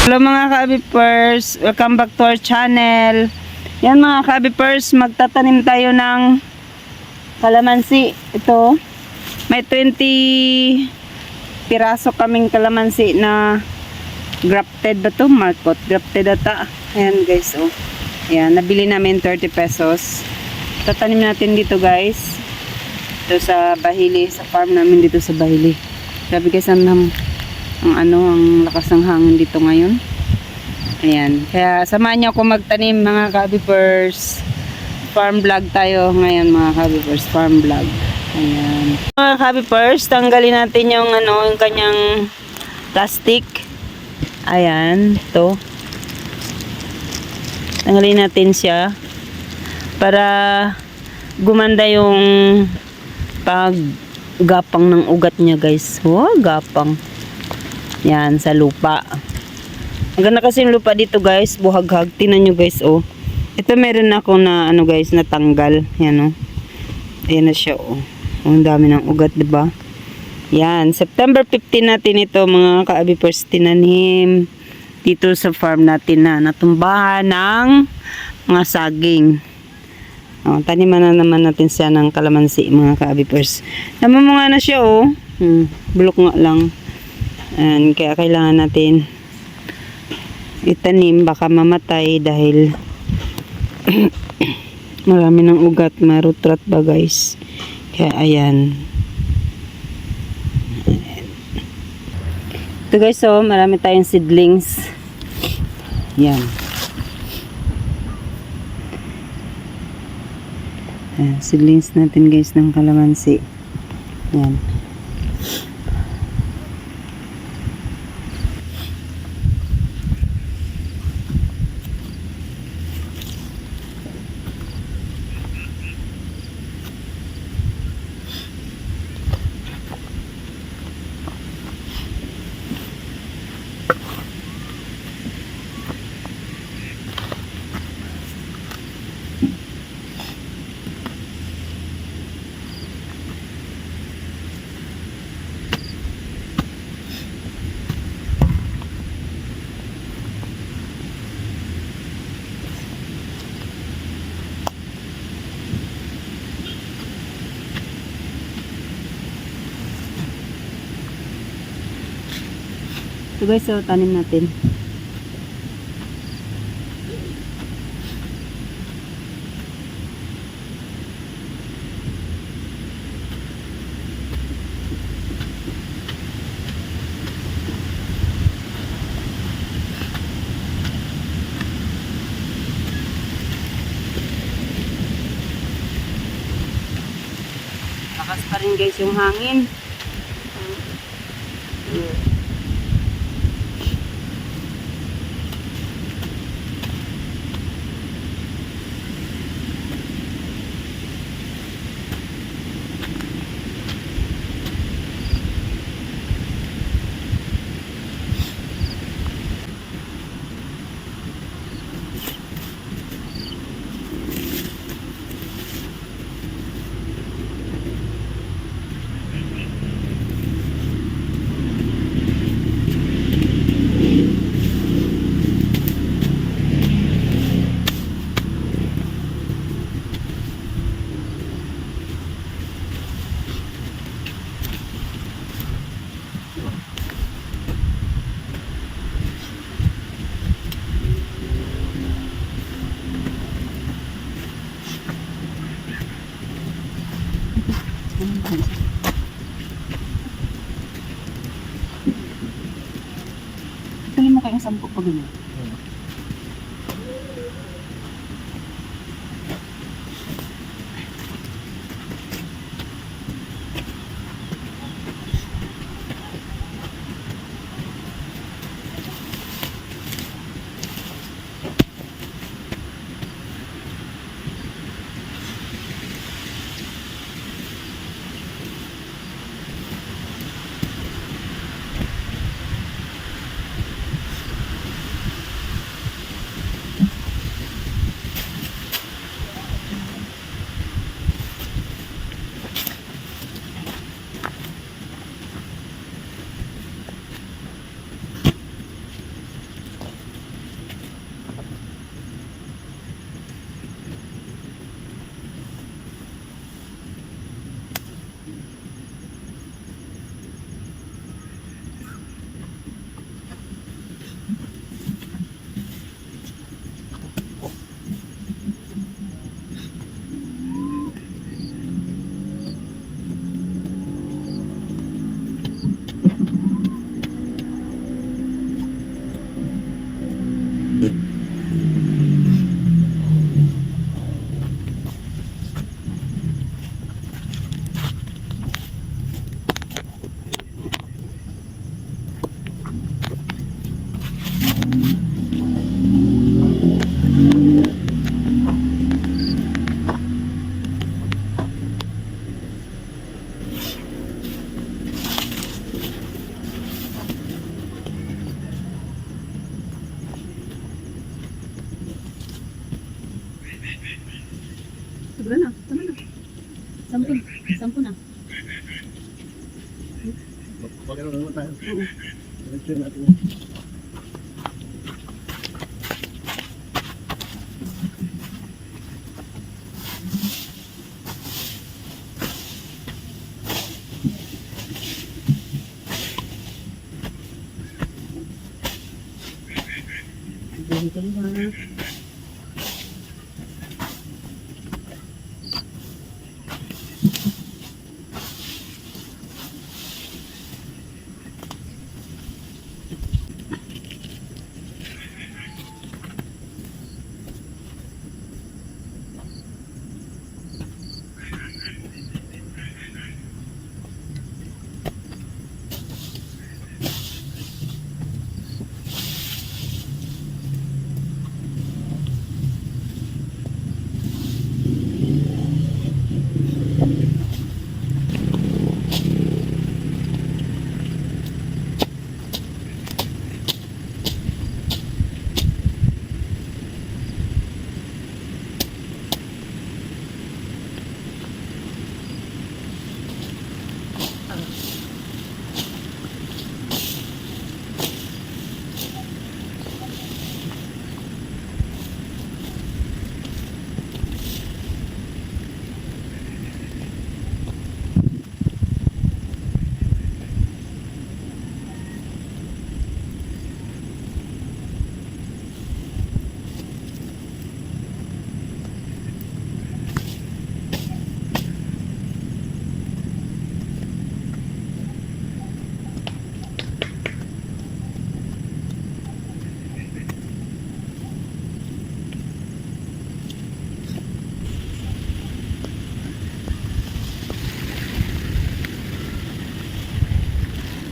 Hello mga ka-abipers, welcome back to our channel. Yan mga ka-abipers, magtatanim tayo ng kalamansi. Ito, may 20 piraso kaming kalamansi na grafted ba to? Marcot, grafted ata. Ayan guys, oh. Ayan, nabili namin 30 pesos. Tatanim natin dito guys. Ito sa Bahili, sa farm namin dito sa Bahili. Grabe guys, ang, ang ano, ang lakas ng hangin dito ngayon. Ayan. Kaya samahan niyo ako magtanim mga kabipers. Farm vlog tayo ngayon mga kabipers. Farm vlog. Ayan. Mga kabipers, tanggalin natin yung ano, yung kanyang plastic. Ayan. Ito. Tanggalin natin siya. Para gumanda yung paggapang ng ugat niya guys. Wow, gapang. Yan, sa lupa. Ang ganda kasi yung lupa dito guys, buhaghag. Tinan nyo guys, oh. Ito meron ako na, ano guys, natanggal. Yan, oh. Ayan na siya, oh. Ang dami ng ugat, ba? Yan, September 15 natin ito, mga ka-abipers, tinanim dito sa farm natin na natumbahan ng mga saging. Oh, taniman na naman natin siya ng kalamansi, mga ka-abipers. Namumunga na siya, oh. Hmm, bulok nga lang. And kaya kailangan natin itanim. Baka mamatay dahil marami ng ugat marutrat ba guys? Kaya ayan. Ito guys so marami tayong seedlings. Yan Ayan, seedlings natin guys ng kalamansi. Yan ito guys so tanim natin lakas pa rin guys yung hangin Tuloy mo kayong sampu pag ganyan. Sampu. Sampu na. Magkano naman tayo? Diretso natin. Ganito na.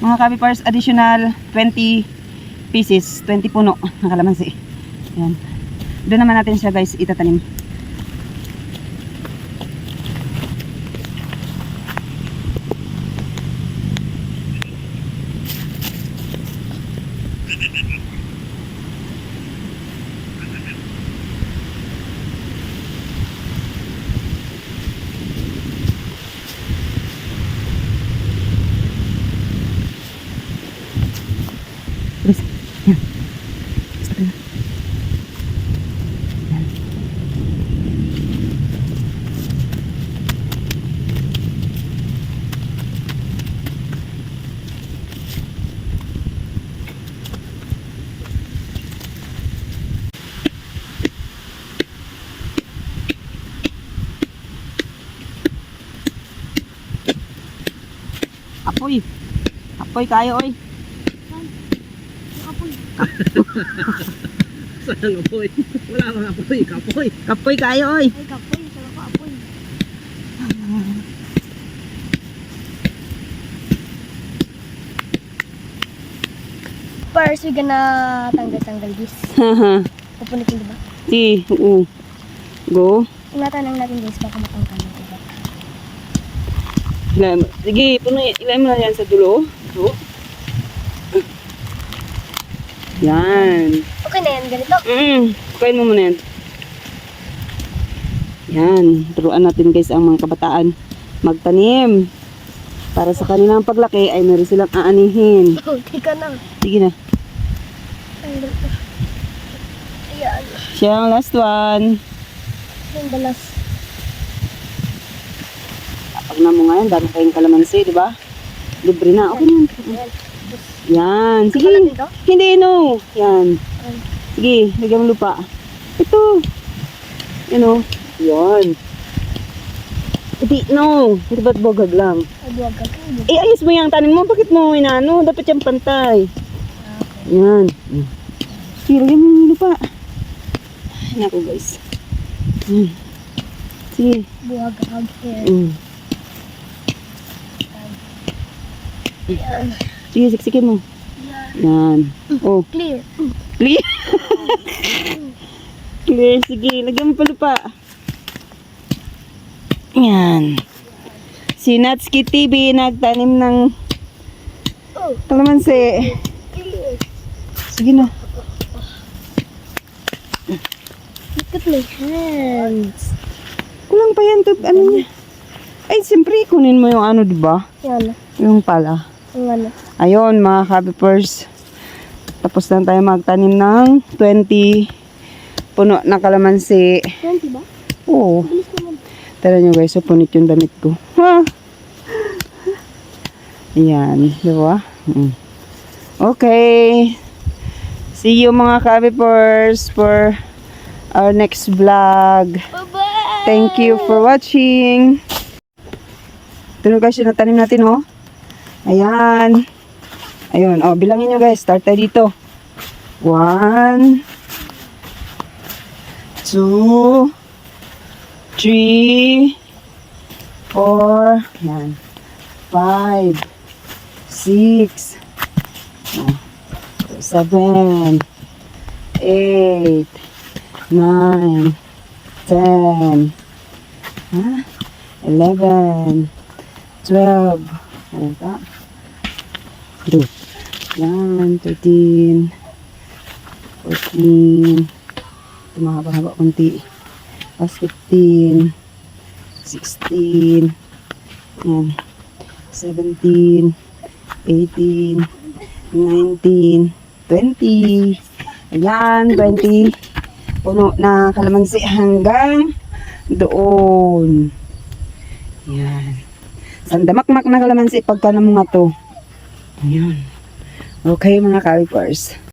Mga kabipars, additional 20 pieces, 20 puno ng kalamansi. Ayan. Doon naman natin siya guys itatanim. Apoy. Apoy kayo, oy. Saan apoy? Wala mga apoy. Kapoy. Kapoy kayo, oy. Ay, kapoy. Sarap ko apoy. First, we gonna tanggal-tanggal this. Haha. Pupunitin, di ba? Si, oo. Go. Ingatan lang natin guys, baka matanggal. Ilay mo. Sige, puno, ilay mo na yan sa dulo. Dulo. Yan. Okay na yan, ganito. Mm, kain mo muna yan. Yan. Turuan natin guys ang mga kabataan magtanim. Para sa kanilang paglaki ay meron silang aanihin. Oh, tika na. Sige na. Ayan. Siya ang last one. Yung balas. Pag na mo ngayon, dami kayong kalamansi, di ba? Libre na. Okay na. yan. Sige. Hindi, no. Yan. Sige, lagyan mo lupa. Ito. Yan o. Yan. Hindi, no. Hindi ba't bogag lang? Eh, ayos mo yung tanim mo. Bakit mo inaano? Dapat yung pantay. Yan. Sige, lagyan mo yung lupa. Naku guys. Yan. Sige. Buwag. Ayan. Mm. Ayan. Sige, siksikin mo. Yan. Oh, Clear. clear. clear. Sige, lagyan mo pa lupa. Yan. Si Natsuki TV nagtanim ng kalamansi. Sige na. Look at my hands. Kulang pa yan. Tut, ano niya? Ay, siyempre, kunin mo yung ano, di ba? Yan. Yung pala. Ano. Ayun, mga kabipers. Tapos na tayo magtanim ng 20 puno na kalamansi. 20 ba? Oo. Tara nyo guys, so punit yung damit ko. Ha? Ayan, di ba? Mm. Okay. See you mga kabipers for our next vlog. Bye-bye! Thank you for watching. Ito na guys, yung natanim natin, oh. Ayan. Ayun, oh, bilangin nyo guys. Start tayo dito. One, two, three, four, yan, five, six, oh, seven, eight, nine, ten, huh? eleven, twelve, ano ba? Two. Yan, 13, 14, ito mahaba-haba kunti. Tapos 15, 16, yan, 17, 18, 19, 20. Ayan, 20. Puno na kalamansi hanggang doon. Yan. Sandamakmak na kalamansi pagka ng mga to. Ayan. Okay mga kalipers.